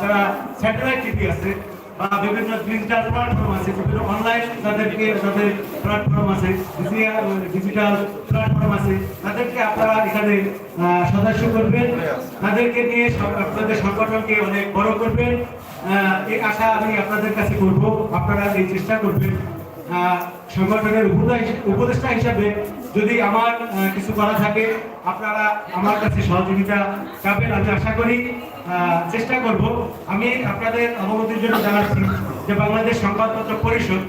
যারা satellite TV আছে বা বিভিন্ন ডিজিটাল প্ল্যাটফর্ম আছে, বিভিন্ন অনলাইন তাদেরকে, তাদের প্ল্যাটফর্ম আছে ডিজিটাল প্ল্যাটফর্ম আছে। তাদেরকে আপনারা এখানে সদস্য করবেন। তাদেরকে নিয়ে আপনাদের সংগঠনকে অনেক বড় করবেন। এই আশা আমি আপনাদের কাছে করব। আপনারা এই চেষ্টা করবেন। সংগঠনের উপদেষ্টা হিসাবে যদি আমার কিছু করা থাকে, আপনারা আমার কাছে সহযোগিতা পাবেন আমি আশা করি। চেষ্টা করব। আমি আপনাদের অবগতির জন্য জানাচ্ছি যে বাংলাদেশ সংবাদপত্র পরিষদ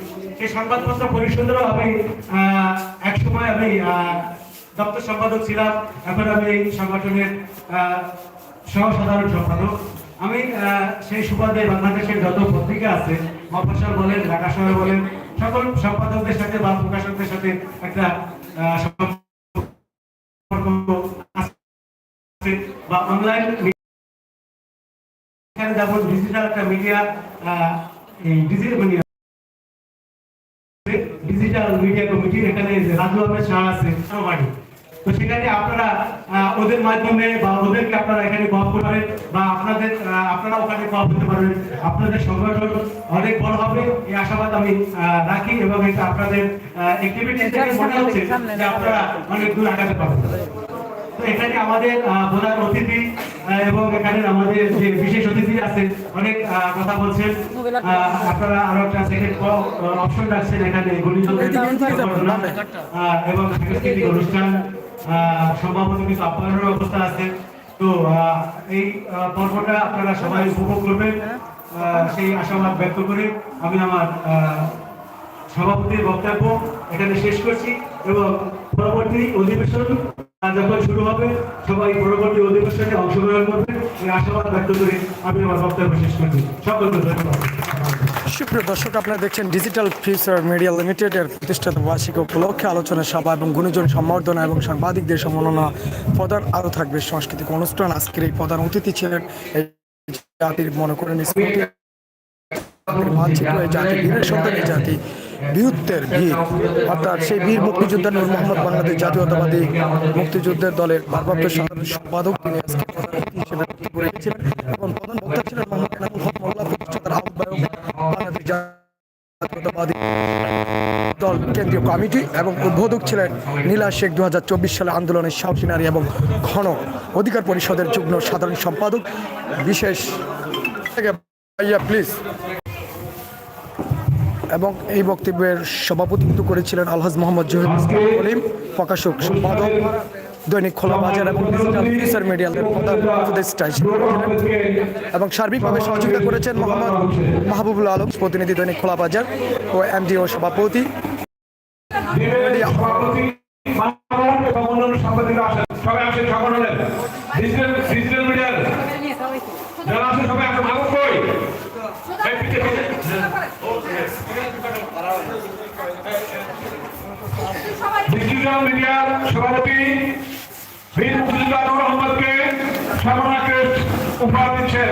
এই সংবাদপত্র পরিষদেরও আমি আহ, একসময় আমি দপ্তর সম্পাদক ছিলাম। এখন আমি এই সংগঠনের আহ, সহ সাধারণ সম্পাদক। আমি সেই সুবাদে বাংলাদেশের যত পত্রিকা আছে মফসল বলেন ঢাকা শহর বলেন সকল সম্পাদকদের সাথে বা প্রকাশকদের সাথে একটা বা অনলাইন এখানে যেমন ডিজিটাল একটা media digital media digital media committee এখানে রাজু আহমেদ শাহ আছে তো সেখানে আপনারা ওদের মাধ্যমে বা ওদেরকে আপনারা এখানে করবেন বা আপনাদের আপনারা ওখানে হতে পারবেন। আপনাদের সংগঠন অনেক বড় হবে, এই আশাবাদ আমি রাখি এবং এটা আপনাদের অ্যাক্টিভিটি মনে হচ্ছে যে আপনারা অনেক দূর আগাতে পারবেন। এখানে আমাদের প্রধান অতিথি এবং এখানে আমাদের যে বিশেষ অতিথি আছে অনেক কথা বলছেন। আপনারা আরও একটা সেকেন্ড অপশন রাখছেন এখানে এবং সাংস্কৃতিক অনুষ্ঠান কিছু আপ্যায়নের ব্যবস্থা আছে। তো এই পর্বটা আপনারা সবাই উপভোগ করবেন। আহ, সেই আশাবাদ ব্যক্ত করে আমি আমার সভাপতির বক্তব্য এখানে শেষ করছি এবং পরবর্তী অধিবেশন যখন শুরু হবে, সবাই পরবর্তী অধিবেশনে অংশগ্রহণ করবে। এই আশাবাদ ব্যক্ত করে আমি আমার বক্তব্য শেষ করছি। সকলকে ধন্যবাদ। সুপ্রিয় দর্শক, আপনারা দেখছেন ডিজিটাল ফিউচার মিডিয়া লিমিটেডের প্রতিষ্ঠাতা বার্ষিক উপলক্ষে আলোচনা সভা এবং গুণীজন সম্বর্ধনা এবং সাংবাদিকদের সম্মাননা প্রদান আরও থাকবে। সাংস্কৃতিক অনুষ্ঠান, আজকের এই প্রধান অতিথি ছিলেন জাতির মনে করেন জাতি জাতি বীরত্বের বীর অর্থাৎ সেই বীর মুক্তিযোদ্ধা নূর মোহাম্মদ বাংলাদেশ জাতীয়তাবাদী মুক্তিযুদ্ধের দলের ভারপ্রাপ্ত সাধারণ সম্পাদক তিনি এবং প্রধান বক্তা ছিলেন মোহাম্মদ আহ্বায়ক বাংলাদেশ জাতীয়তাবাদী দল কেন্দ্রীয় কমিটি এবং উদ্বোধক ছিলেন নীলা শেখ দুই হাজার চব্বিশ সালে আন্দোলনের সাহসী নারী এবং ঘন অধিকার পরিষদের যুগ্ম সাধারণ সম্পাদক। বিশেষ প্লিজ এবং এই বক্তব্যের সভাপতিত্ব করেছিলেন আলহাজ মোহাম্মদ জহির প্রকাশক, সম্পাদক, দৈনিক খোলা বাজার এবং ডিজিটাল উপদেষ্টা এবং সার্বিকভাবে সহযোগিতা করেছেন মোহাম্মদ মাহবুবুল আলম, প্রতিনিধি দৈনিক খোলা বাজার ও এমডিও সভাপতি মানব এবং অন্যান্য সাংবাদিকরা আসেন সবাই আসেন সংগঠনের ডিজিটাল ডিজিটাল মিডিয়ার যারা আসেন সবাই আসেন মাহবুব কই এই পিছে পিছে ডিজিটাল মিডিয়ার সভাপতি বীর মুক্তিযোদ্ধা নূর আহমদকে সম্মাননা ক্রেস্ট উপহার দিচ্ছেন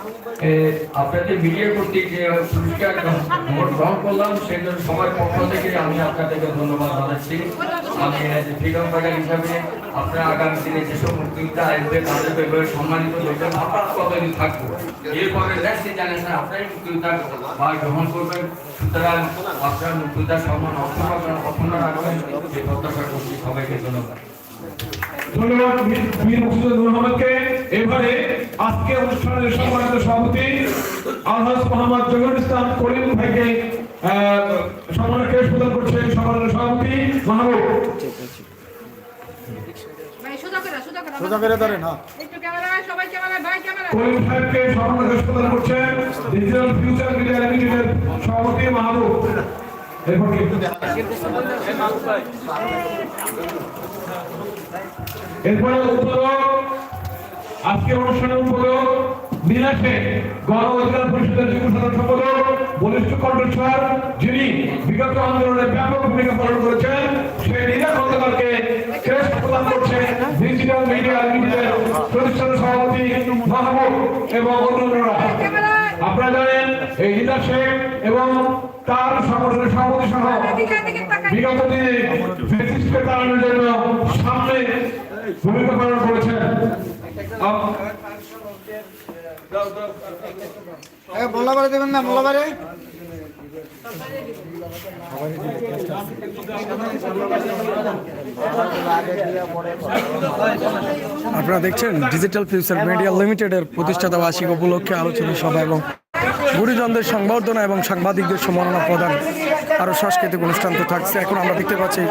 আপনাদের মিডিয়া কর্তৃক যে পুরস্কার গ্রহণ করলাম, সেই জন্য সবার পক্ষ থেকে আমি আপনাদেরকে ধন্যবাদ জানাচ্ছি। আমি ফ্রিডম ফাইটার হিসাবে আপনারা আগামী দিনে যেসব মুক্তিযোদ্ধা আসবে তাদেরকে এভাবে সম্মানিত করবেন আপনারা কতদিন থাকব? এরপরে নেক্সট জেনারেশন আপনারাই মুক্তিযোদ্ধা ভাগ গ্রহণ করবেন। সুতরাং আপনার মুক্তিযোদ্ধার সম্মান অক্ষুণ্ণ অক্ষুণ্ণ রাখবেন। এই প্রত্যাশা করছি সবাইকে ধন্যবাদ। ধন্যবাদ বীর- মুক্তিযোদ্ধা আহমদকে এবারে আজকে অনুষ্ঠানের সম্মানিত সভাপতি আলহাজ মোহাম্মদ জহিরুল ইসলাম করিম ভাইকে সম্মানের ক্রেস্ট প্রদান করছেন সম্মানিত সভাপতি মাহবুব। সভাপতি মাহবুব। এরপর উদ্বোধক আজকের অনুষ্ঠানের উদ্বোধক নীলাশে গণ অধিকার পরিষদের যুব সাধারণ সম্পাদক, বলিষ্ঠ কণ্ঠস্বর, যিনি বিগত আন্দোলনে ব্যাপক ভূমিকা পালন করেছেন, সেই নীলা খন্দকারকে ক্রেস্ট প্রদান করছে ডিজিটাল মিডিয়া লিমিটেড প্রতিষ্ঠান সভাপতি মাহবুব এবং অন্যান্যরা। আপনারা জানেন, এই হিদা শেখ এবং তার সংগঠনের সভাপতি সহ। বিগত দিনে ফেসিস্টকে তাড়ানোর জন্য সামনে ভূমিকা পালন করেছেন। আপ- মোল্লা দেবেন না মোল্লা বাড়ি। আপনারা দেখছেন ডিজিটাল ফিউচার মিডিয়া লিমিটেডের প্রতিষ্ঠাতা বার্ষিক উপলক্ষে আলোচনা সভা এবং গুরুজনদের সংবর্ধনা এবং সাংবাদিকদের সম্মাননা প্রদান আরও সাংস্কৃতিক অনুষ্ঠান তো থাকছে। এখন আমরা দেখতে পাচ্ছি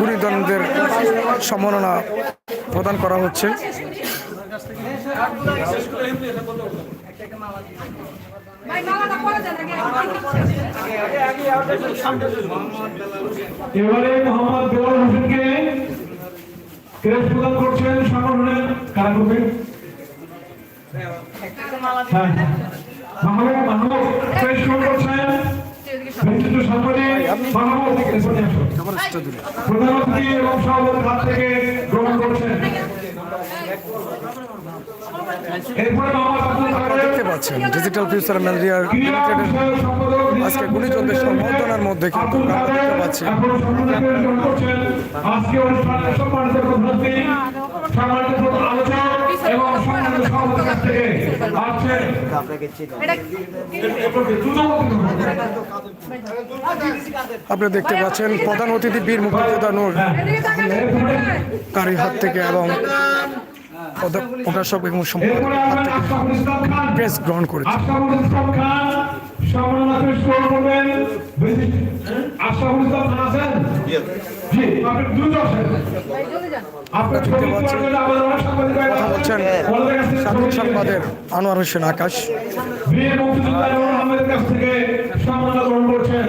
গুরুজনদের সম্মাননা প্রদান করা হচ্ছে। এবারে মোহাম্মদ দেওয়ার হোসেনকে ক্রেস প্রদান করছেন সংগঠনের কারা হ্যাঁ। মাহবুব মাহবুব ক্রেস করছেন বিশিষ্ট সাংবাদিক মাহবুব এসে নিয়ে আসুন। প্রধানমন্ত্রী এবং সভাপতির হাত থেকে গ্রহণ করছেন। দেখতে পাচ্ছেন ডিজিটাল ফিউচার মিডিয়া লিমিটেডের আজকে গুণীজনদের সম্বর্ধনার মধ্যে কিন্তু দেখতে পাচ্ছি আজকে অনুষ্ঠানে সম্মানিত প্রধানমন্ত্রী সম্মানিত প্রধান থেকে। আপনারা দেখতে পাচ্ছেন প্রধান অতিথি বীর মুক্তিযোদ্ধা নূর কারি হাত থেকে এবং প্রকাশক এবং প্রেস গ্রহণ করেছে। আমাদের ছবি সংবাদের আনোয়ার হোসেন আকাশ। আহমেদের কাছ থেকে গ্রহণ করছেন।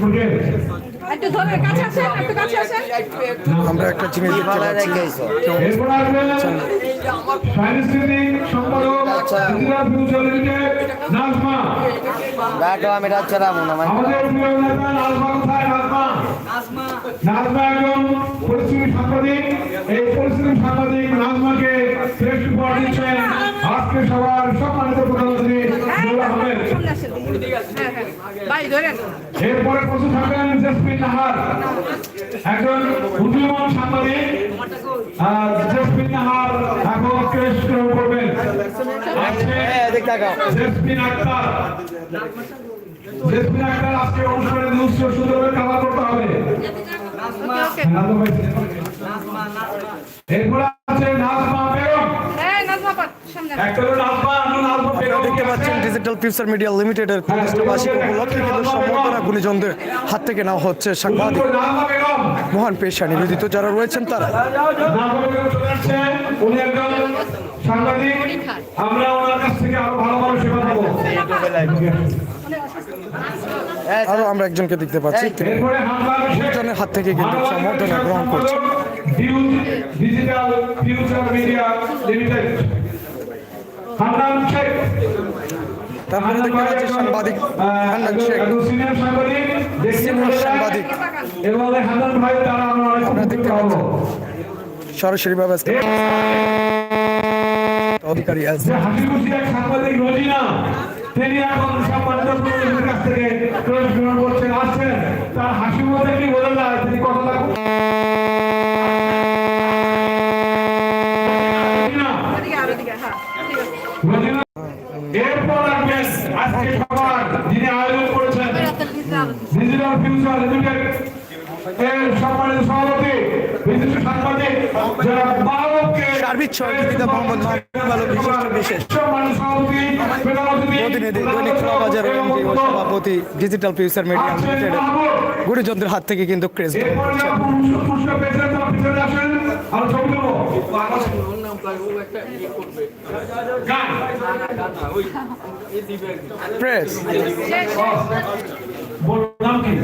বুঝলেন? একটু ধরে কাছে আসেন একটু কাছে আসেন। আমরা একটা জিনিস দেখতে পাচ্ছি। সাংস্কৃতিক সম্পাদক ফিউচার লিমিটেড নাজমা। ব্যাটো আমি রাত চালাবো না আমাদের প্রিয় নেতা নাজমা কোথায়? নাজমা। নাজমা। একজন সাংবাদিক। এই সাংবাদিক নাজমাকে শ্রেষ্ঠ উপহার দিচ্ছেন আজকে সবার সম্মানিত প্রধানমন্ত্রী নুর আহমেদ সামনে আসেন হ্যাঁ হ্যাঁ ভাই ধরেন এরপরে প্রস্তুত থাকবেন জেসমিন নাহার। একজন উদীয়মান সাংবাদিক। জেসমিন নাহার এখন গ্রহণ করবেন। জেসমিন আক্তার। জেসমিন আক্তার আজকে অনুষ্ঠানে নিউজ সুন্দরভাবে কাভার করতে হবে। এরপরে আছে নাজমা বেগম। একটা নাজমা নাজমা দেখতে পাচ্ছেন ডিজিটাল ফিউচার মিডিয়া লিমিটেডের প্রতিষ্ঠা বার্ষিক উপলক্ষে কিন্তু সম্বর্ধনা গুণীজনদের হাত থেকে নেওয়া হচ্ছে সাংবাদিক মহান পেশা নিবেদিত যারা রয়েছেন তারা। আমরা আরও আমরা একজনকে দেখতে পাচ্ছি। হাত থেকে কিন্তু সম্বর্ধনা গ্রহণ করছে ডিজিটাল ফিউচার মিডিয়া লিমিটেড তারপরে দেখতে পাচ্ছি সাংবাদিক হান্নান শেখ। সিনিয়র সাংবাদিক সাংবাদিক। এবং হান্নান ভাই তারা আমরা অনেক আপনারা দেখতে উপকৃত হব। সরাসরি ভাবে আজকে অধিকারী আছে সাংবাদিক রোজিনা তিনি এখন সম্মানিত প্রতিনিধির কাছ থেকে ক্রয় গ্রহণ করছেন আসছেন তার হাসি মধ্যে কি বোঝা যায় তিনি কতটা রোজিনা, এদিকে আর এদিকে হ্যাঁ ঠিক আছে রোজিনা, এরপর আসবেন আজকে সবার যিনি আয়োজন করেছেন ওই রাতের ভিতরে আলো ফিউচার লিমিটেড এর সম্মানিত সভাপতি বিশিষ্ট সাংবাদিক যারা সার্বিক সহযোগিতা মোহাম্মদ মাহবুব আলম বিশিষ্ট বিশেষ সম্মানিত সভাপতি প্রতিনিধি দৈনিক বাজার এমডি সভাপতি ডিজিটাল ফিউচার মিডিয়া লিমিটেড গুরুজনদের হাত থেকে কিন্তু ক্রেজ প্রেস বললাম কি?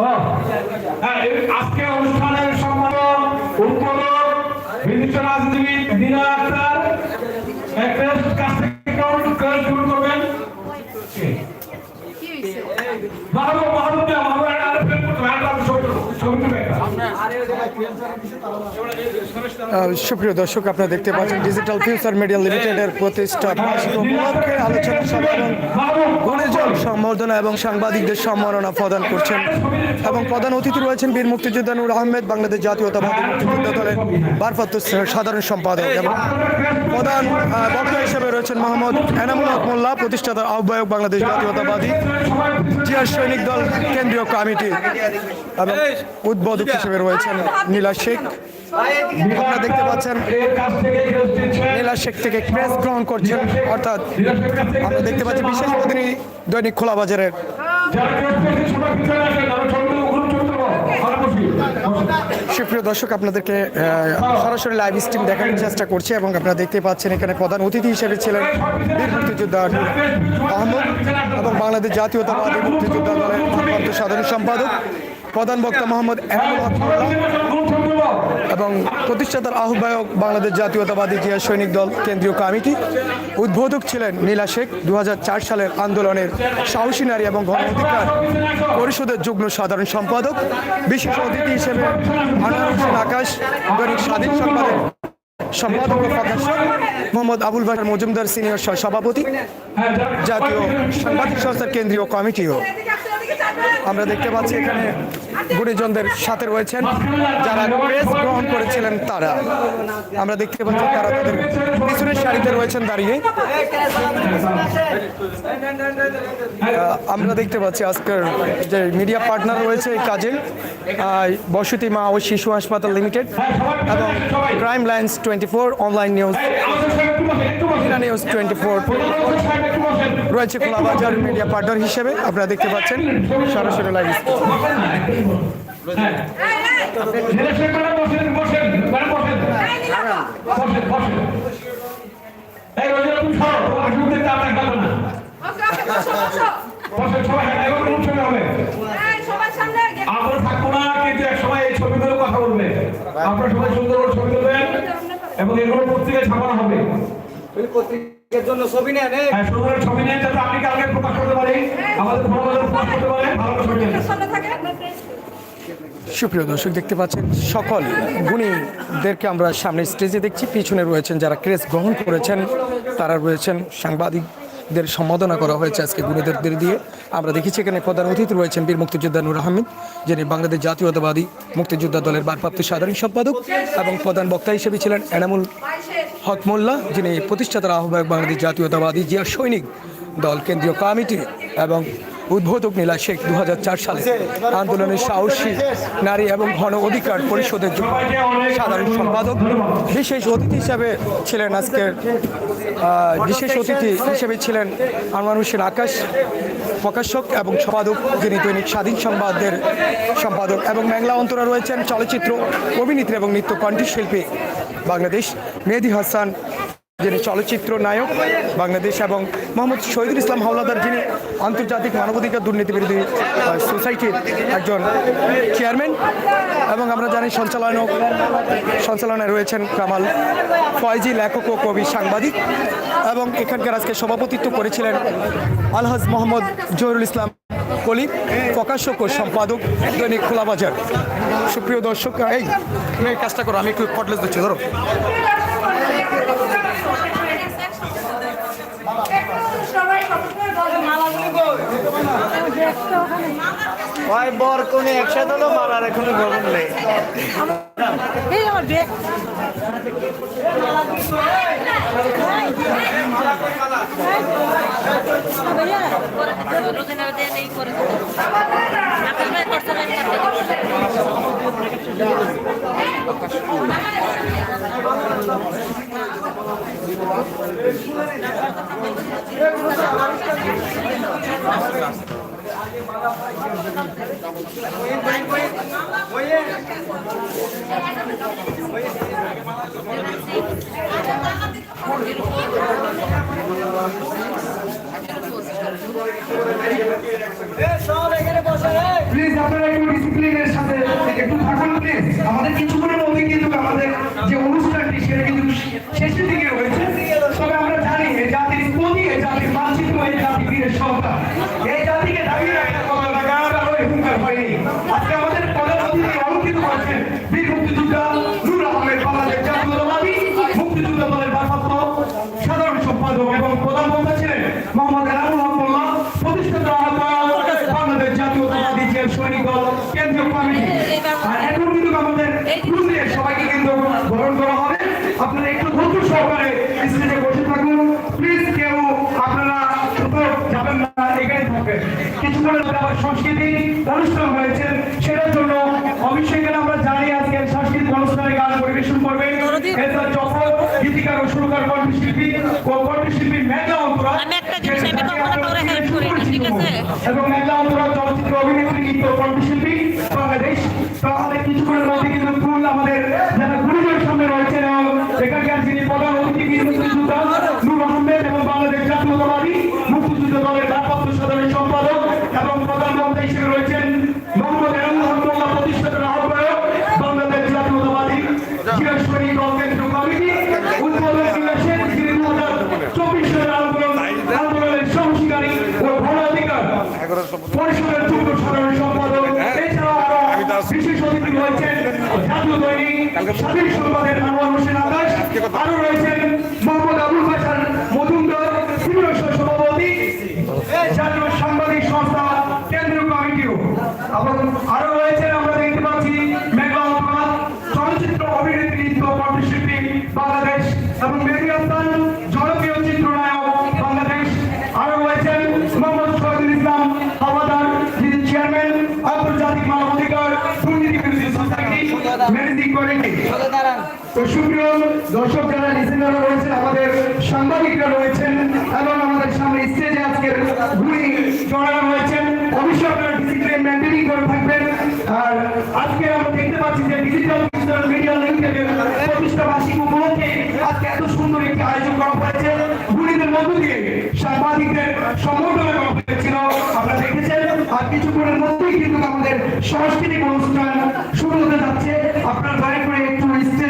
হ্যাঁ, আজকে অনুষ্ঠানের সম্মান উদ্বোধক বিশিষ্ট রাজনীতিবিদ দিনা আক্তার শুরু করবেন। মাহবুব মাহবুব মাহবুব সুপ্রিয় দর্শক, আপনারা দেখতে পাচ্ছেন ডিজিটাল ফিউচার মিডিয়া লিমিটেডের প্রতিষ্ঠা আলোচনা এবং সম্বর্ধনা এবং সাংবাদিকদের সম্মাননা প্রদান করছেন এবং প্রধান অতিথি রয়েছেন বীর মুক্তিযোদ্ধা নূর আহমেদ, বাংলাদেশ জাতীয়তাবাদী মুক্তিযোদ্ধা দলের ভারপ্রাপ্ত সাধারণ সম্পাদক এবং প্রধান বক্তা হিসেবে রয়েছেন মোহাম্মদ এনামুল হক মোল্লা, প্রতিষ্ঠাতার আহ্বায়ক বাংলাদেশ জাতীয়তাবাদী জিয়ার সৈনিক দল কেন্দ্রীয় কমিটি এবং উদ্বোধক হিসেবে রয়েছেন নীলা শেখ আপনারা দেখতে পাচ্ছেন নীলা শেখ থেকে ক্রেস গ্রহণ করছেন অর্থাৎ আমরা দেখতে পাচ্ছি বিশেষ প্রতিনিধি দৈনিক খোলা বাজারের। সুপ্রিয় দর্শক আপনাদেরকে সরাসরি লাইভ স্ট্রিম দেখানোর চেষ্টা করছি এবং আপনারা দেখতে পাচ্ছেন এখানে প্রধান অতিথি হিসেবে ছিলেন বীর মুক্তিযোদ্ধা আহমদ এবং বাংলাদেশ জাতীয়তাবাদী মুক্তিযোদ্ধা দলের সাধারণ সম্পাদক প্রধান বক্তা মোহাম্মদ এবং প্রতিষ্ঠাতার আহ্বায়ক বাংলাদেশ জাতীয়তাবাদী জিয়া সৈনিক দল কেন্দ্রীয় কমিটি উদ্বোধক ছিলেন নীলা শেখ দু হাজার চার সালের আন্দোলনের সাহসী নারী এবং গণ অধিকার পরিষদের যুগ্ম সাধারণ সম্পাদক, বিশেষ অতিথি হিসেবে আকাশ, দৈনিক স্বাধীন সম্পাদক প্রকাশক মোহাম্মদ আবুল বাসার মজুমদার সিনিয়র সভাপতি, জাতীয় সাংবাদিক সংস্থার কেন্দ্রীয় কমিটিও। আমরা দেখতে পাচ্ছি এখানে গুণীজনদের সাথে রয়েছেন, যারা প্রেস গ্রহণ করেছিলেন তারা। আমরা দেখতে পাচ্ছি তারা তাদের পিছনের সারিতে রয়েছেন দাঁড়িয়ে। আমরা দেখতে পাচ্ছি আজকের যে মিডিয়া পার্টনার রয়েছে এই কাজে বসতি মা ও শিশু হাসপাতাল লিমিটেড এবং crime lines twenty four, online news news twenty four. রয়েছে খোলাবাজার মিডিয়া পার্টনার হিসেবে, আপনারা দেখতে পাচ্ছেন, সরাসরি লাইভ বসেন এই রোজা তুমি কথা বলবে আপনারা সবাই সুন্দর ছবি তুলবেন এবং এগুলো পত্রিকায় ছাপানো হবে পত্রিকার জন্য ছবি নেন। হ্যাঁ সুন্দর ছবি নিয়ে যাতে আপনি কালকে প্রকাশ করতে পারি আমাদের প্রকাশ করতে পারেন ভালো ছবি নেন সুপ্রিয় দর্শক, দেখতে পাচ্ছেন সকল গুণীদেরকে আমরা সামনে স্টেজে দেখছি। পিছনে রয়েছেন যারা ক্রেস গ্রহণ করেছেন, তারা রয়েছেন সাংবাদিকদের সম্বোধনা করা হয়েছে আজকে গুণীদের দিয়ে। আমরা দেখেছি এখানে প্রধান অতিথি রয়েছেন বীর মুক্তিযোদ্ধা নুর আহমেদ, যিনি বাংলাদেশ জাতীয়তাবাদী মুক্তিযোদ্ধা দলের ভারপ্রাপ্ত সাধারণ সম্পাদক এবং প্রধান বক্তা হিসেবে ছিলেন এনামুল হক মোল্লা, যিনি প্রতিষ্ঠাতার আহ্বায়ক বাংলাদেশ জাতীয়তাবাদী জিয়া সৈনিক দল কেন্দ্রীয় কমিটি এবং উদ্বোধক নীলা শেখ দু হাজার চার সালে আন্দোলনের সাহসী নারী এবং ঘন অধিকার পরিষদের সাধারণ সম্পাদক। বিশেষ অতিথি হিসাবে ছিলেন আজকের বিশেষ অতিথি হিসেবে ছিলেন আনোয়ার হোসেন আকাশ প্রকাশক এবং সম্পাদক, যিনি দৈনিক স্বাধীন সংবাদের সম্পাদক এবং মেঘলা অন্তরা রয়েছেন চলচ্চিত্র, অভিনেত্রী এবং নৃত্য কণ্ঠশিল্পী বাংলাদেশ মেহেদি হাসান যিনি চলচ্চিত্র নায়ক, বাংলাদেশ এবং মোহাম্মদ শহীদুল ইসলাম হাওলাদার যিনি আন্তর্জাতিক মানবাধিকার দুর্নীতি বিরোধী সোসাইটির একজন চেয়ারম্যান এবং আমরা জানি সঞ্চালনক সঞ্চালনায় রয়েছেন কামাল ফয়জি, লেখক ও কবি সাংবাদিক এবং এখানকার আজকে সভাপতিত্ব করেছিলেন আলহাজ মোহাম্মদ জহিরুল ইসলাম কলিম প্রকাশক ও সম্পাদক দৈনিক খোলাবাজার। সুপ্রিয় দর্শক, এই কাজটা করো, আমি একটু ধরো। ভাই বর কোনে একসাথে তো মারার এখনও গরম নেই। আমার প্লিজ আপনারা একটু ডিসিপ্লিনের সাথে একটু থাকুন প্লিজ আমাদের কিছুক্ষণের মধ্যে কিন্তু আমাদের যে অনুষ্ঠানটি, সেটা কিন্তু শেষের দিকে রয়েছে তবে আমরা জানি এই জাতির প্রতি এই জাতির মানচিত্র, এই জাতি বীরের সন্তান। এই জাতিকে দাঁড়িয়ে রাখতে কোনো আরও হুঙ্কার হয়নি। আজকে আমাদের মধ্যে সংস্কৃতি অনুষ্ঠান হয়েছে। সেটার জন্য অবশ্যই আমরা জানি আজকে সাংস্কৃতিক অনুষ্ঠানে গান পরিবেশন করবেন এরপর চক্র গীতিকার ও সুরকার কণ্ঠশিল্পী ও কণ্ঠশিল্পী মেঘা অন্তরা? এবং মেঘা অন্তরা চলচ্চিত্র অভিনেত্রী গীত কণ্ঠশিল্পী স্বাধীন সংবাদের আনোয়ার হোসেন আকাশ আরও রয়েছেন দর্শক যারা লিসেনাররা রয়েছেন, আমাদের সাংবাদিকরা রয়েছেন এবং আমাদের সামনে স্টেজে আজকের ঘুরি চড়ানো রয়েছেন অবশ্যই আপনারা ডিসিপ্লিন মেনটেনিং করে থাকবেন। আর আজকে আমরা দেখতে পাচ্ছি যে ডিজিটাল ডিজিটাল মিডিয়া লিমিটেডের প্রতিষ্ঠা বার্ষিক উপলক্ষে আজকে এত সুন্দর একটি আয়োজন করা হয়েছে। ঘুরিদের মধ্য দিয়ে সাংবাদিকদের সম্বর্ধনা করা হয়েছিল আপনারা দেখেছেন। আর কিছুক্ষণের মধ্যেই কিন্তু আমাদের সাংস্কৃতিক অনুষ্ঠান শুরু হতে যাচ্ছে। আপনারা দয়া করে একটু স্টেজে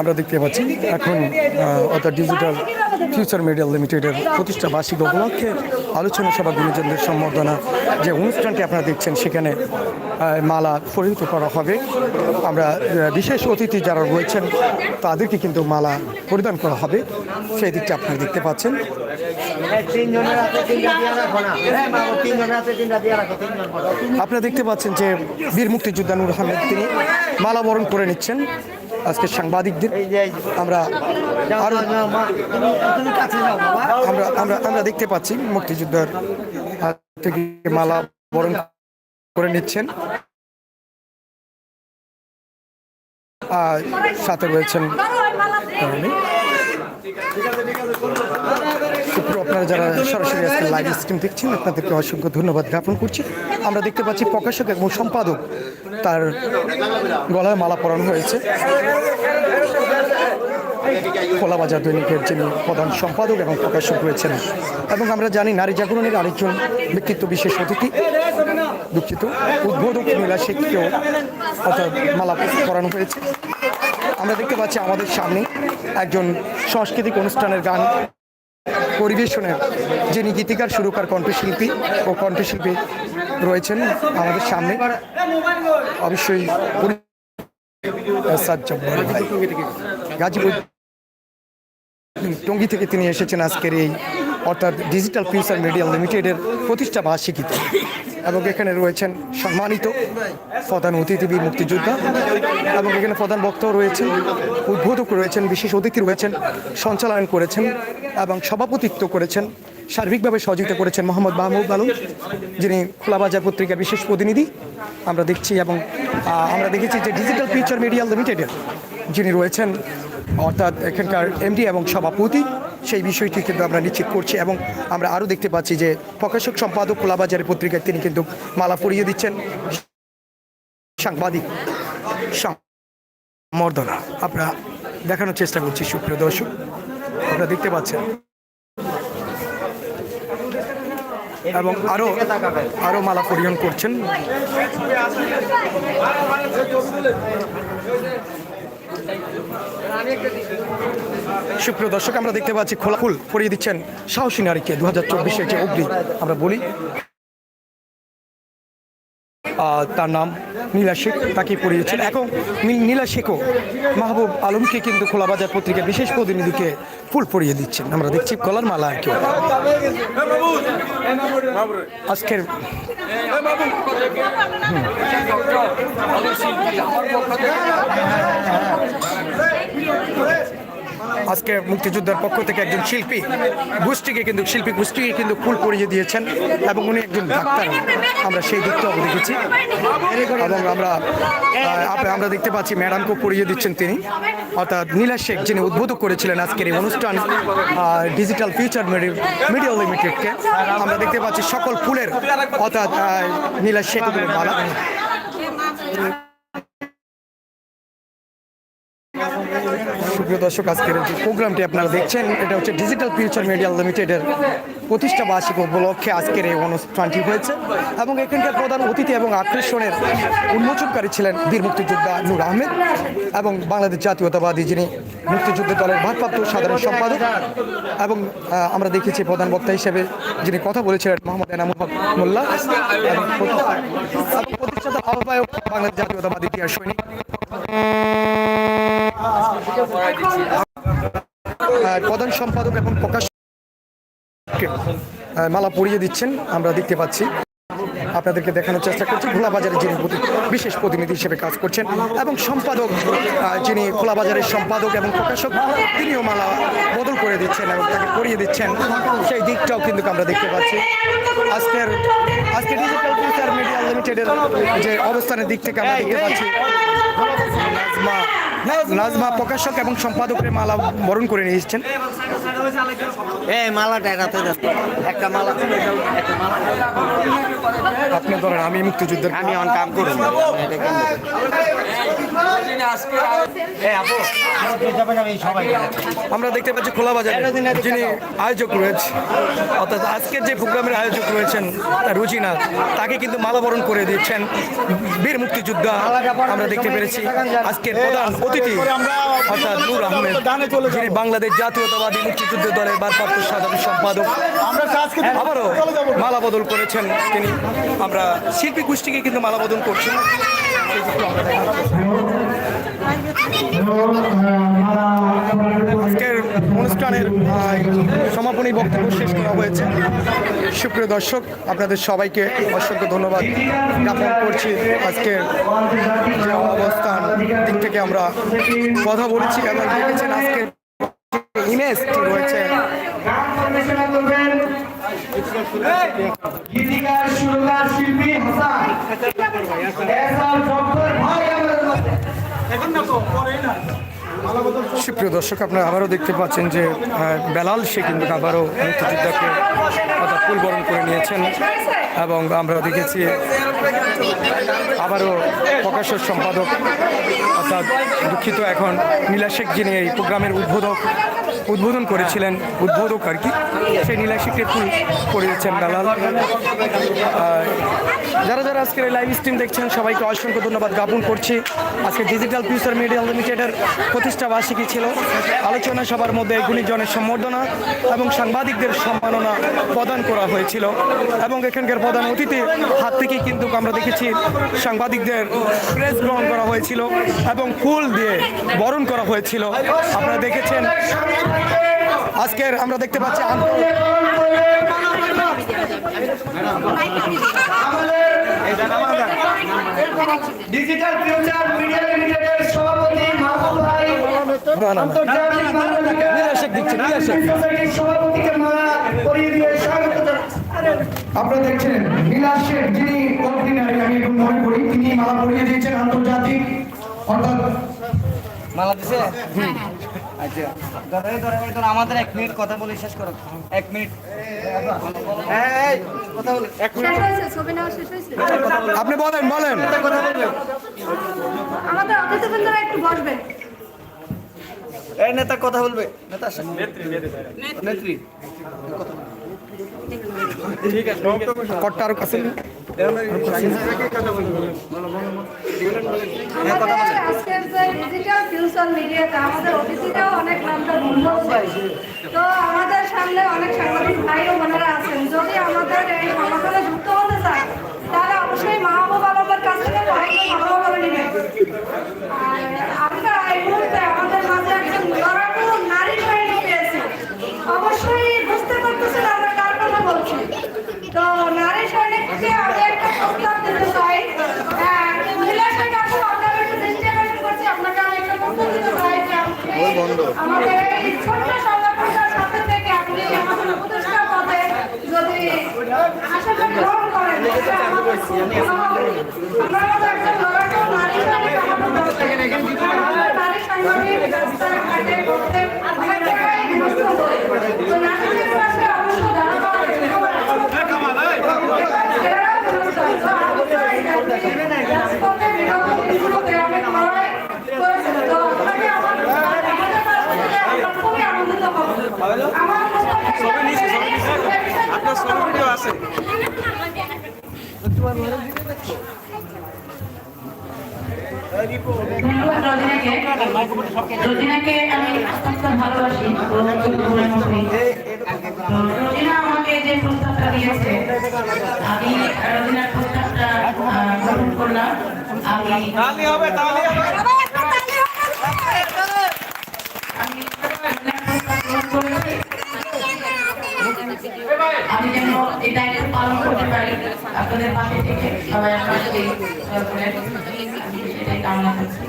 আমরা দেখতে পাচ্ছি, এখন অর্থাৎ ডিজিটাল ফিউচার মিডিয়া লিমিটেডের প্রতিষ্ঠা বার্ষিক উপলক্ষে আলোচনা সভা গুণীজনদের সম্বর্ধনা যে অনুষ্ঠানটি আপনারা দেখছেন, সেখানে মালা পরিহিত করা হবে। আমরা বিশেষ অতিথি যারা রয়েছেন, তাদেরকে কিন্তু মালা পরিধান করা হবে। সেই দিকটা আপনারা দেখতে পাচ্ছেন। আপনারা দেখতে পাচ্ছেন যে বীর মুক্তিযোদ্ধা নূর আহমেদ তিনি মালা বরণ করে নিচ্ছেন। আজকে সাংবাদিকদের আমরা যাও, আরও যাও, যাও, মা তুমি- তুমি কাছে আমরা আমরা আমরা দেখতে পাচ্ছি মুক্তিযোদ্ধার হাত থেকে মালা বরণ করে নিচ্ছেন আর সাথে রয়েছেন তরুণী। সুপ্রিয় আপনারা যারা সরাসরি আজকে লাইভ স্ট্রিম দেখছেন, আপনাদেরকে অসংখ্য ধন্যবাদ জ্ঞাপন করছি। আমরা দেখতে পাচ্ছি প্রকাশক এবং সম্পাদক তার গলায় মালা পরানো হয়েছে। খোলাবাজার দৈনিকের যিনি প্রধান সম্পাদক এবং প্রকাশক রয়েছেন, এবং আমরা জানি নারী জাগরণের আরেকজন ব্যক্তিত্ব বিশেষ অতিথি, দুঃখিত, উদ্বোধক নীলা শেখকেও অর্থাৎ মালা পরানো হয়েছে। আমরা দেখতে পাচ্ছি আমাদের সামনে একজন সাংস্কৃতিক অনুষ্ঠানের গান পরিবেশনের যিনি গীতিকার, সুরকার, কণ্ঠশিল্পী ও কণ্ঠশিল্পী রয়েছেন আমাদের সামনে, অবশ্যই গাজীপুর টঙ্গি থেকে তিনি এসেছেন আজকের এই অর্থাৎ ডিজিটাল ফিউচার মিডিয়া লিমিটেডের প্রতিষ্ঠা বার্ষিকীতে। এবং এখানে রয়েছেন সম্মানিত প্রধান অতিথি বীর মুক্তিযোদ্ধা এবং এখানে প্রধান বক্তাও রয়েছেন, উদ্বোধক রয়েছেন, বিশেষ অতিথি রয়েছেন, সঞ্চালন করেছেন এবং সভাপতিত্ব করেছেন, সার্বিকভাবে সহযোগিতা করেছেন মোহাম্মদ মাহমুদ আলম, যিনি খোলাবাজার পত্রিকার বিশেষ প্রতিনিধি। আমরা দেখছি এবং আমরা দেখেছি যে ডিজিটাল ফিউচার মিডিয়া লিমিটেডের যিনি রয়েছেন, অর্থাৎ এখানকার এমডি এবং সভাপতি সেই বিষয়টি কিন্তু আমরা নিশ্চিত করছি এবং আমরা আরও দেখতে পাচ্ছি যে প্রকাশক সম্পাদক খোলাবাজারের পত্রিকায় তিনি কিন্তু মালা পরিয়ে দিচ্ছেন। সাংবাদিক মর্দনা আমরা দেখানোর চেষ্টা করছি, সুপ্রিয় দর্শক। আপনারা দেখতে পাচ্ছেন। এবং আরও আরও মালা পরিধান করছেন। সুপ্রিয় দর্শক, আমরা দেখতে পাচ্ছি খোলা ফুল পরিয়ে দিচ্ছেন সাহসী নারীকে দু হাজার চব্বিশের যে অগ্নি, আমরা বলি তার নাম নীলা শেখ তাকে পড়িয়েছেন। এখন নীলা শেখও মাহবুব আলমকে কিন্তু খোলাবাজার পত্রিকা বিশেষ প্রতিনিধিকে ফুল পরিয়ে দিচ্ছেন। আমরা দেখছি কলার মালা আর কি। আজকের আজকে মুক্তিযোদ্ধার পক্ষ থেকে একজন শিল্পী গোষ্ঠীকে কিন্তু, শিল্পী গোষ্ঠীকে কিন্তু ফুল পরিয়ে দিয়েছেন এবং উনি একজন ডাক্তার। আমরা সেই দিকটাও দেখেছি। এবং আমরা আমরা দেখতে পাচ্ছি ম্যাডামকেও পরিয়ে দিচ্ছেন তিনি। অর্থাৎ নীলা শেখ, যিনি উদ্বোধক করেছিলেন আজকের এই অনুষ্ঠান ডিজিটাল ফিউচার মিডিয়া লিমিটেডকে আমরা দেখতে পাচ্ছি সকল ফুলের, অর্থাৎ নীলা শেখ। মালা সুপ্রিয় দর্শক, আজকের যে প্রোগ্রামটি আপনারা দেখছেন, এটা হচ্ছে ডিজিটাল ফিউচার মিডিয়া লিমিটেডের প্রতিষ্ঠা বার্ষিক উপলক্ষে আজকের এই অনুষ্ঠানটি হয়েছে এবং এখানকার প্রধান অতিথি এবং আকর্ষণের উন্মোচনকারী ছিলেন বীর মুক্তিযোদ্ধা নূর আহমেদ এবং বাংলাদেশ জাতীয়তাবাদী যিনি মুক্তিযুদ্ধ দলের ভারপ্রাপ্ত সাধারণ সম্পাদক এবং আমরা দেখেছি প্রধান বক্তা হিসেবে যিনি কথা বলেছিলেন, মোহাম্মদ এনামুল হক মোল্লা এবং প্রতি- প্রতিষ্ঠাতা আহ্বায়ক বাংলাদেশ জাতীয়তাবাদী টিয়ার সৈনিক। প্রধান সম্পাদক এবং প্রকাশ মালা পরিয়ে দিচ্ছেন, আমরা দেখতে পাচ্ছি। আপনাদেরকে দেখানোর চেষ্টা করছি খোলা বাজারে যিনি বিশেষ প্রতিনিধি হিসেবে কাজ করছেন, এবং সম্পাদক যিনি খোলা বাজারের সম্পাদক এবং প্রকাশক, তিনিও মালা বদল করে দিচ্ছেন এবং তাকে পরিয়ে দিচ্ছেন। সেই দিকটাও কিন্তু আমরা দেখতে পাচ্ছি। আজকের আজকে ডিজিটাল ফিউচার মিডিয়া লিমিটেডের যে অবস্থানের দিক থেকে আমরা দেখতে পাচ্ছি। নাজমা প্রকাশক এবং সম্পাদকের মালা বরণ করে নিয়ে এসেছেন। এই মালাটা এটাতে একটা মালা। আপনি ধরেন আমি মুক্তিযুদ্ধের আমি এখন কাম করুন আমরা দেখতে পাচ্ছি খোলা বাজারে যিনি আয়োজক রয়েছে। অর্থাৎ আজকের যে প্রোগ্রামের আয়োজক রয়েছেন রুচিনা তাকে কিন্তু মালাবরণ করে দিচ্ছেন বীর মুক্তিযোদ্ধা। আমরা দেখতে পেরেছি আজকের প্রধান অতিথি অর্থাৎ নূর আহমেদ যিনি বাংলাদেশ জাতীয়তাবাদী মুক্তিযুদ্ধ দলের ভারপ্রাপ্ত সাধারণ সম্পাদক। আবারও মালা বদল করেছেন তিনি। আমরা শিল্পী গোষ্ঠীকে কিন্তু মালা বদল করছেন। আজকের অনুষ্ঠানের সমাপনী বক্তব্য শেষ করা হয়েছে। সুপ্রিয় দর্শক আপনাদের সবাইকে অসংখ্য ধন্যবাদ জ্ঞাপন করছি। আজকের যে অবস্থান দিক থেকে আমরা কথা বলেছি এবং দেখেছেন আজকের ইমেজটি রয়েছে। গীতিকার সুরকার শিল্পী হাসান। সুপ্রিয় দর্শক, আপনারা আবারও দেখতে পাচ্ছেন যে বেলাল সে কিন্তু আবারও মুক্তিযোদ্ধাকে অর্থাৎ ফুলবরণ করে নিয়েছেন এবং আমরা দেখেছি আবারও প্রকাশের সম্পাদক, অর্থাৎ দুঃখিত এখন, নীলা শেখ যিনি এই প্রোগ্রামের উদ্বোধক। উদ্বোধন করেছিলেন উদ্বোধক আর কি। সেই নীলা শেখকে ফুল করিয়েছেন বেলাল আহ, যারা যারা আজকের লাইভ স্ট্রিম দেখছেন সবাইকে অসংখ্য ধন্যবাদ জ্ঞাপন করছি। আজকে ডিজিটাল ফিউচার মিডিয়া লিমিটেডের প্রতিষ্ঠা বার্ষিকী ছিল। আলোচনা সবার মধ্যে গুণীজনের সম্বর্ধনা এবং সাংবাদিকদের সম্মাননা প্রদান করা হয়েছিল। এবং এখানকার প্রধান অতিথি হাত থেকে কিন্তু আমরা দেখেছি সাংবাদিকদের প্রেস গ্রহণ করা হয়েছিল এবং ফুল দিয়ে বরণ করা হয়েছিল। আপনারা দেখেছেন আজকের আমরা দেখতে পাচ্ছি আন্তর- ডিজিটাল ফিউচার মিডিয়া লিমিটেডের সভাপতি মাহবুব ভাই। আন্তর্জাতিক মানবাধিকার সভাপতিকে মালা পরিয়ে দিয়ে স্বাগত আপনারা দেখছেন নীলা শেখ যিনি অর্ডিনারি আমি এখন মনে করি তিনি মালা পরিয়ে দিয়েছেন আন্তর্জাতিক অর্থাৎ মালা দিছে? আচ্ছা ধরো এই ধরো আমাদের এক মিনিট কথা বলে শেষ করো। এক মিনিট। কথা বলে। এক মিনিট। শেষ হয়েছে ছবি নেওয়া শেষ হয়েছে? আপনি বলেন বলেন। কথা বলবে আমাদের অতিথিবৃন্দরা একটু বসবেন। এই নেতা কথা বলবে। নেতা আসেন। নেত্রী কট্টার কাছে আমাদের আজকের যে ডিজিটাল ফিউচার মিডিয়াতে আমাদের অতিথিরাও অনেক নামটা বলছে তো আমাদের সামনে অনেক সাংবাদিক ভাই ও বোনেরা আছেন যদি আমাদের এই সংগঠনে যুক্ত হতে চান তাহলে অবশ্যই মা বাবার কাছ থেকে সাহায্য সংগ্রহ নেবেন আমরা এই মুহূর্তে আমাদের মাঝে একজন লড়াকু নারী সৈনিক পেয়েছি। অবশ্যই বুঝতে পারতেছেন আমরা কার কথা বলছি। তো নারী সৈনিককে আমি একটা প্রস্তাব দিতে চাই। আহ, মহিলা সৈনিক আপু আপনার একটু দৃষ্টি আকর্ষণ করছি আপনাকে আমি একটা প্রস্তাব দিতে চাই যে আপনি আমাদের এই ছোট্ট সাথে থেকে আপনি আমাদের উপদেষ্টা যদি আশাটা গ্রহণ করেন। আমরা আমাদের একজন লড়াকু নারী নারী সৈনিক রাস্তায় ঘাটে অনেক জায়গায় বিনষ্ট হয়। তো নারীদের পাশে। তো আপনি রাজপথে বিগত দিনগুলোতে অনেক লড়াই করেছেন। তো আপনাকে আমার আমাদের পাশে পেলে খুবই আনন্দিত হব। আমার আপনার ভিডিও আছে। রোজিনাকে আমি অত্যন্ত ভালোবাসি। রোজিনা আমাকে যে প্রস্তাবটা দিয়েছে আমি রোজিনার প্রস্তাবটা গ্রহণ করলাম। আমি আমি রোজিনার প্রস্তাব গ্রহণ করেছি। আমি যেন এই দায়িত্ব পালন করতে পারি। আপনাদের পাশে থেকে সবাই আমার সাথে সেটাই কামনা করছি।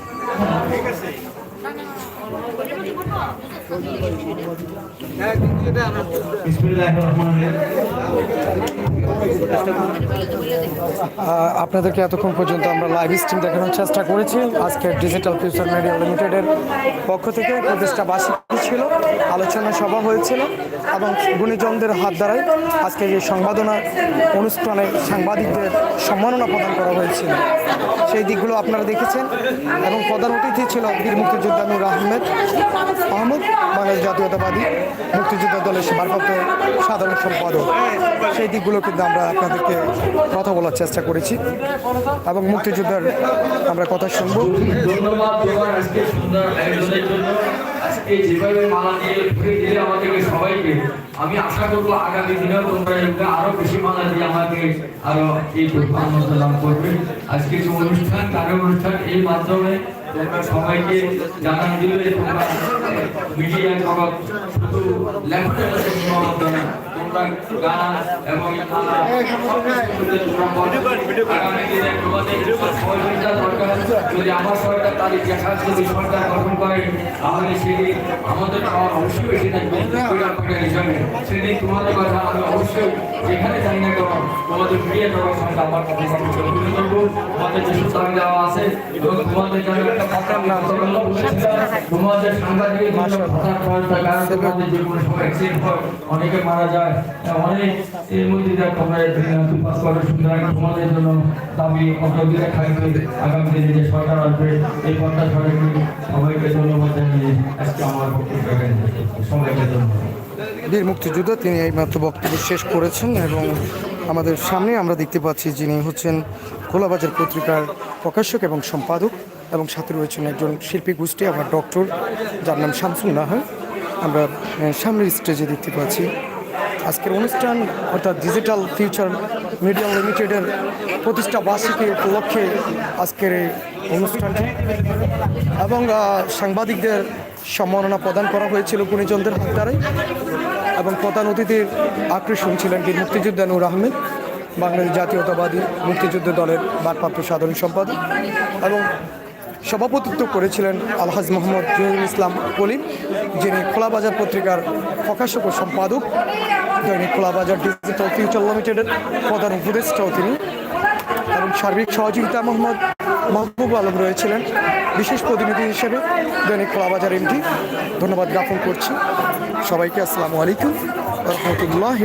আপনাদেরকে এতক্ষণ পর্যন্ত আমরা লাইভ স্ট্রিম দেখানোর চেষ্টা করেছি। আজকে ডিজিটাল ফিউচার মিডিয়া লিমিটেডের পক্ষ থেকে প্রতিষ্ঠা বার্ষিকী ছিল, আলোচনা সভা হয়েছিল এবং গুণীজনদের হাত দ্বারাই আজকে এই সংবাদনা অনুষ্ঠানে সাংবাদিকদের সম্মাননা প্রদান করা হয়েছিল। সেই দিকগুলো আপনারা দেখেছেন এবং প্রধান অতিথি ছিল বীর মুক্তিযোদ্ধা নূর আহমেদ। আহমদ, বাংলাদেশ জাতীয়তাবাদী মুক্তিযোদ্ধা দলের ভারপ্রাপ্ত সাধারণ সম্পাদক। সেই দিকগুলো কিন্তু আমরা আপনাদেরকে কথা বলার চেষ্টা করেছি এবং মুক্তিযোদ্ধার আমরা কথা শুনব। আমি আশা করব আগামী দিনেও তোমরা আরও বেশি মালা দিয়ে আমাকে আরও এই অনুষ্ঠান কারও অনুষ্ঠান এই মাধ্যমে সবাইকে জানান দিলে তোমরা মিডিয়া জগৎ শুধু লেখাপড়া সীমাবদ্ধ যদি আমার সরকার সরকার গঠন করে, তাহলে সেদিন আমাদের খাওয়ার অবশ্যই বেশি তোমাদের কথা আমি অবশ্যই যেখানে জানি না কেন তোমাদের সঙ্গে আমার কথা তুলে ধরবো তোমাদের যে সুতাং দেওয়া আছে এবং তোমাদের জন্য একটা পাতার নাম তোমাদের সাংবাদিক ভাষার প্রয়োজন কারণ তোমাদের যে কোনো সময় অ্যাক্সিডেন্ট হয়। অনেকে মারা যায় এই বীর মুক্তিযুদ্ধ, তিনি এইমাত্র বক্তব্য শেষ করেছেন এবং আমাদের সামনে আমরা দেখতে পাচ্ছি যিনি হচ্ছেন খোলাবাজার পত্রিকার প্রকাশক এবং সম্পাদক এবং সাথে রয়েছেন একজন শিল্পী গোষ্ঠী আমার ডক্টর। যার নাম শামসুল নাহার আমরা সামনের স্টেজে দেখতে পাচ্ছি আজকের অনুষ্ঠান অর্থাৎ ডিজিটাল ফিউচার মিডিয়া লিমিটেডের প্রতিষ্ঠা বার্ষিকী উপলক্ষে আজকের এই অনুষ্ঠানটি। এবং সাংবাদিকদের সম্মাননা প্রদান করা হয়েছিল গুণীজনদের হাত দ্বারাই এবং প্রধান অতিথির আকর্ষণ ছিলেন কি মুক্তিযোদ্ধা নূর আহমেদ, বাংলাদেশ জাতীয়তাবাদী মুক্তিযুদ্ধ দলের ভারপ্রাপ্ত সাধারণ সম্পাদক। এবং সভাপতিত্ব করেছিলেন আলহাজ মোহাম্মদ জহিরুল ইসলাম কলিম যিনি খোলাবাজার পত্রিকার প্রকাশক ও সম্পাদক। দৈনিক খোলাবাজার ডিজিটাল ফিউচার লিমিটেডের প্রধান উপদেষ্টাও তিনি এবং সার্বিক সহযোগিতা মোহাম্মদ মাহবুব আলম রয়েছিলেন, বিশেষ প্রতিনিধি হিসেবে দৈনিক খোলাবাজার এমটি ধন্যবাদ জ্ঞাপন করছি। সবাইকে আসসালামু আলাইকুম রহমতুল্লাহ